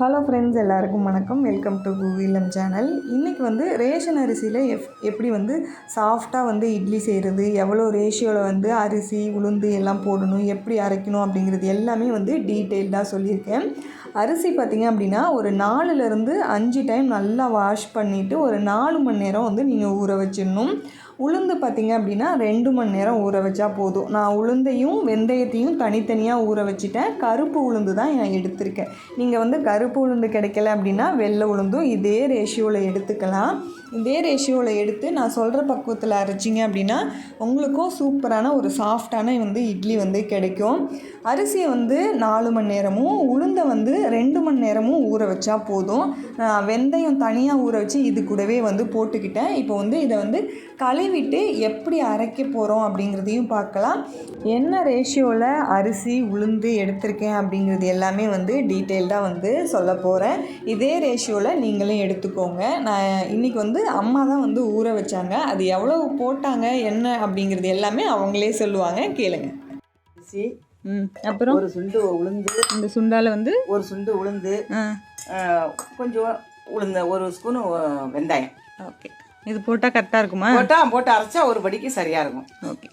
Hello friends எல்லாருக்கும் வணக்கம். Welcome to கூவிலம் channel இன்றைக்கி வந்து ரேஷன் அரிசியில் எஃப் எப்படி வந்து சாஃப்டாக வந்து இட்லி செய்கிறது எவ்வளோ ரேஷியோவில் வந்து அரிசி உளுந்து எல்லாம் போடணும் எப்படி அரைக்கணும் அப்படிங்கிறது எல்லாமே வந்து டீட்டெயில்டாக சொல்லியிருக்கேன். அரிசி பார்த்திங்க அப்படின்னா ஒரு நாலுலேருந்து அஞ்சு டைம் நல்லா வாஷ் பண்ணிவிட்டு ஒரு நாலு மணி நேரம் வந்து நீங்கள் ஊற வச்சிடணும். உளுந்து பார்த்திங்க அப்படின்னா ரெண்டு மணி நேரம் ஊற வச்சா போதும். நான் உளுந்தையும் வெந்தயத்தையும் தனித்தனியாக ஊற வச்சுட்டேன். கருப்பு உளுந்து தான் நான் எடுத்திருக்கேன். நீங்கள் வந்து கருப்பு உளுந்து கிடைக்கல அப்படின்னா வெள்ளை உளுந்தும் இதே ரேஷியோவில் எடுத்துக்கலாம். இதே ரேஷியோவில் எடுத்து நான் சொல்கிற பக்குவத்தில் அரைச்சிங்க அப்படின்னா உங்களுக்கும் சூப்பரான ஒரு சாஃப்டான வந்து இட்லி வந்து கிடைக்கும். அரிசியை வந்து நாலு மணி நேரமும் உளுந்தை வந்து ரெண்டு மணி நேரமும் ஊற வச்சா போதும். வெந்தயம் தனியாக ஊற வச்சு இது கூடவே வந்து போட்டுக்கிட்டேன். இப்போ வந்து இதை வந்து கழுவிட்டு எப்படி அரைக்க போகிறோம் அப்படிங்கிறதையும் பார்க்கலாம். என்ன ரேஷியோவில் அரிசி உளுந்து எடுத்திருக்கேன் அப்படிங்கிறது எல்லாமே வந்து டீட்டெயில்டாக வந்து சொல்ல போகிறேன் இதே ரேஷியோவில் நீங்களும் எடுத்துக்கோங்க. நான் இன்றைக்கி வந்து அம்மா தான் வந்து ஊற வச்சாங்க. அது எவ்வளோ போட்டாங்க என்ன அப்படிங்கிறது எல்லாமே அவங்களே சொல்லுவாங்க. கேளுங்க. அரிசி ம் அப்புறம்? ஒரு சுண்டு உளுந்து இந்த சுண்டால வந்து? ஒரு சுண்டு உளுந்து கொஞ்சம் உளுந்து ஒரு ஸ்பூனு வெங்காயம். ஓகே. இது போட்டால் கரெக்டாக இருக்குமா? போட்டா போட்டு அரைச்சா ஒரு படிக்கு சரியா இருக்கும். ஓகே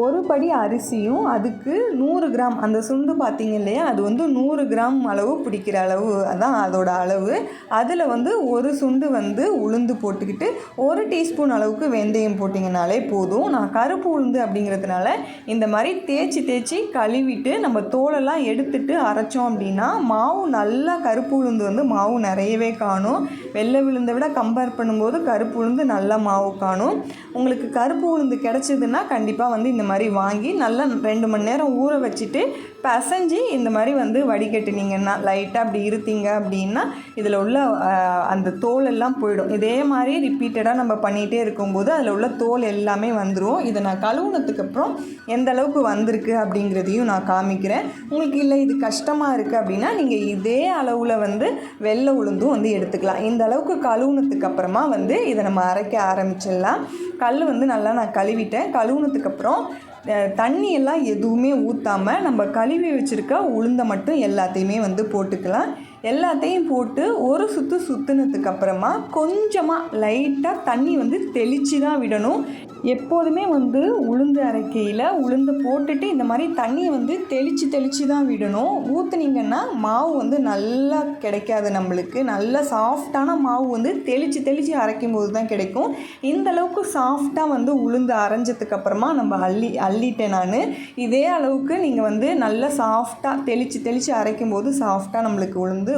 ஒரு படி அரிசியும் அதுக்கு நூறு கிராம் அந்த சுண்டு பார்த்தீங்க இல்லையா? அது வந்து நூறு கிராம் அளவு பிடிக்கிற அளவு அதான் அதோட அளவு. அதில் வந்து ஒரு சுண்டு வந்து உளுந்து போட்டுக்கிட்டு ஒரு டீஸ்பூன் அளவுக்கு வெந்தயம் போட்டிங்கனாலே போதும். நான் கருப்பு உளுந்து அப்படிங்கிறதுனால இந்த மாதிரி தேய்ச்சி தேய்ச்சி கழுவிட்டு நம்ம தோலெல்லாம் எடுத்துட்டு அரைச்சோம் அப்படின்னா மாவு நல்லா கருப்பு உளுந்து வந்து மாவு நிறையவே காணும். வெள்ளை விழுந்தை விட கம்பேர் பண்ணும்போது கருப்பு உளுந்து நல்லா மாவு காணும். உங்களுக்கு கருப்பு உளுந்து கிடச்சிதுன்னா கண்டிப்பாக வந்து இந்த மாதிரி வாங்கி நல்லா ரெண்டு மணி நேரம் ஊற வச்சுட்டு பசைஞ்சு இந்த மாதிரி வந்து வடிகட்டினீங்கன்னா லைட்டாக அப்படி இருத்தீங்க அப்படின்னா இதில் உள்ள அந்த தோல் எல்லாம் போயிடும். இதே மாதிரி ரிப்பீட்டடாக நம்ம பண்ணிகிட்டே இருக்கும்போது அதில் உள்ள தோல் எல்லாமே வந்துடும் இதை நான் கழுவுனதுக்கு அப்புறம் எந்த அளவுக்கு வந்திருக்கு அப்படிங்கிறதையும் நான் காமிக்கிறேன். உங்களுக்கு இல்லை இது கஷ்டமாக இருக்குது அப்படின்னா நீங்கள் இதே அளவில் வந்து வெள்ளை உளுந்தும் வந்து எடுத்துக்கலாம். இந்த அளவுக்கு கழுவுனதுக்கு அப்புறமா வந்து இதை நம்ம அரைக்க ஆரம்பிச்சிடலாம். கல் வந்து நல்லா நான் கழுவிட்டேன். கழுவுனதுக்கு அப்புறம் தண்ணியெல்லாம் எதுவுமே ஊற்றாமல் நம்ம கழுவி வச்சுருக்க உளுந்தை மட்டும் எல்லாத்தையுமே வந்து போட்டுக்கலாம். எல்லாத்தையும் போட்டு ஒரு சுற்று சுற்றுனதுக்கு அப்புறமா கொஞ்சமாக லைட்டாக தண்ணி வந்து தெளித்து தான் விடணும். எப்போதுமே வந்து உளுந்து அரைக்கையில் உளுந்து போட்டுட்டு இந்த மாதிரி தண்ணியை வந்து தெளித்து தெளித்து தான் விடணும். ஊற்றுனீங்கன்னா மாவு வந்து நல்லா கிடைக்காது நம்மளுக்கு. நல்ல சாஃப்டான மாவு வந்து தெளித்து தெளித்து அரைக்கும் போது தான் கிடைக்கும். இந்த அளவுக்கு சாஃப்டாக வந்து உளுந்து அரைஞ்சதுக்கப்புறமா நம்ம அள்ளி அள்ளிட்டேன் நான். இதே அளவுக்கு நீங்கள் வந்து நல்லா சாஃப்டாக தெளித்து தெளித்து அரைக்கும் போது சாஃப்டாக நம்மளுக்கு உளுந்து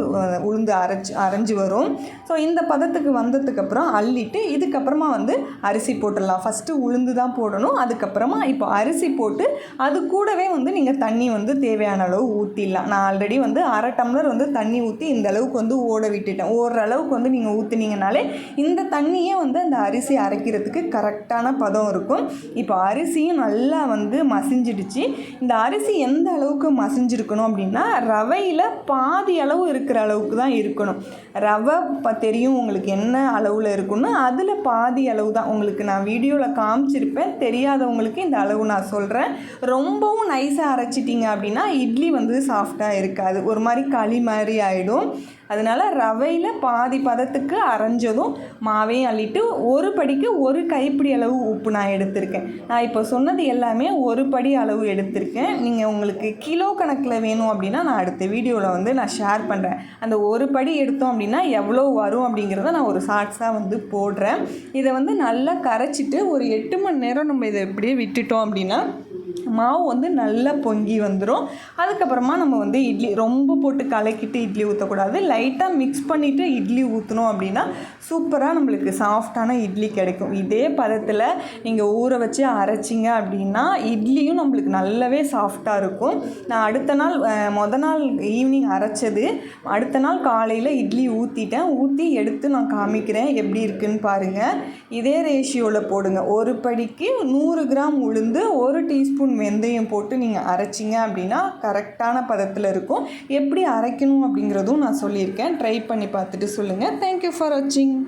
உளுந்து அரைச்சி அரைஞ்சு வரும். ஸோ இந்த பதத்துக்கு வந்ததுக்கப்புறம் அள்ளிட்டு இதுக்கப்புறமா வந்து அரிசி போட்டுடலாம். ஃபஸ்ட்டு உளுந்து தான் போடணும். அதுக்கப்புறமா இப்போ அரிசி போட்டு அது கூடவே வந்து நீங்கள் தண்ணி வந்து தேவையான அளவு ஊற்றிடலாம் நான் ஆல்ரெடி வந்து அரை டம்ளர் வந்து தண்ணி ஊற்றி இந்த அளவுக்கு வந்து ஓட விட்டுட்டேன். ஓடுற அளவுக்கு வந்து நீங்கள் ஊற்றுனீங்கனாலே இந்த தண்ணியே வந்து அந்த அரிசி அரைக்கிறதுக்கு கரெக்டான பதம் இருக்கும். இப்போ அரிசியும் நல்லா வந்து மசிஞ்சிடுச்சு. இந்த அரிசி எந்த அளவுக்கு மசிஞ்சிருக்கணும் அப்படின்னா ரவையில் பாதி அளவு இருக்கிற அளவுக்கு தான் இருக்கணும். ரவை தெரியும் உங்களுக்கு என்ன அளவில் இருக்குன்னு அதில் பாதி அளவு தான். உங்களுக்கு நான் வீடியோவில் காமிச்சிருப்பேன். தெரியாதவங்களுக்கு இந்த அளவு நான் சொல்கிறேன் ரொம்பவும் நைஸாக அரைச்சிட்டிங்க அப்படின்னா இட்லி வந்து சாஃப்டாக இருக்காது. ஒரு மாதிரி களி மாதிரி ஆகிடும் அதனால் ரவையில் பாதி பதத்துக்கு அரைஞ்சதும் மாவையும் அள்ளிட்டு ஒரு படிக்கு ஒரு கைப்பிடி அளவு உப்பு நான் எடுத்திருக்கேன். நான் இப்போ சொன்னது எல்லாமே ஒரு படி அளவு எடுத்திருக்கேன். நீங்கள் உங்களுக்கு கிலோ கணக்கில் வேணும் அப்படின்னா நான் அடுத்த வீடியோவில் வந்து நான் ஷேர் பண்ணுறேன் அந்த ஒரு படி எடுத்தோம் அப்படின்னா எவ்வளோ வரும் அப்படிங்கிறத நான் ஒரு ஷார்ட்ஸாக வந்து போடுறேன். இதை வந்து நல்லா கரைச்சிட்டு ஒரு எட்டு மணி நேரம் நம்ம இதை இப்படியே விட்டுட்டோம் அப்படின்னா மாவு வந்து நல்லா பொங்கி வந்துடும் அதுக்கப்புறமா நம்ம வந்து இட்லி ரொம்ப போட்டு கலக்கிட்டு இட்லி ஊற்றக்கூடாது லைட்டாக மிக்ஸ் பண்ணிவிட்டு இட்லி ஊற்றினோம் அப்படின்னா சூப்பராக நம்மளுக்கு சாஃப்டான இட்லி கிடைக்கும். இதே பதத்தில் நீங்கள் ஊற வச்சு அரைச்சிங்க அப்படின்னா இட்லியும் நம்மளுக்கு நல்லாவே சாஃப்டாக இருக்கும். நான் அடுத்த நாள் மொத நாள் ஈவினிங் அரைச்சது. அடுத்த நாள் காலையில் இட்லி ஊற்றிட்டேன் ஊற்றி எடுத்து நான் காமிக்கிறேன் எப்படி இருக்குன்னு பாருங்கள் இதே ரேஷியோவில் போடுங்க. ஒரு படிக்கு நூறு கிராம் உளுந்து ஒரு டீஸ்பூன் வெந்தயம் போட்டு நீங்கள் அரைச்சிங்க அப்படின்னா கரெக்டான பதத்தில் இருக்கும். எப்படி அரைக்கணும் அப்படிங்கிறதும் நான் சொல்லியிருக்கேன். ட்ரை பண்ணி பார்த்துட்டு சொல்லுங்கள் தேங்க்யூ ஃபார் வாட்சிங்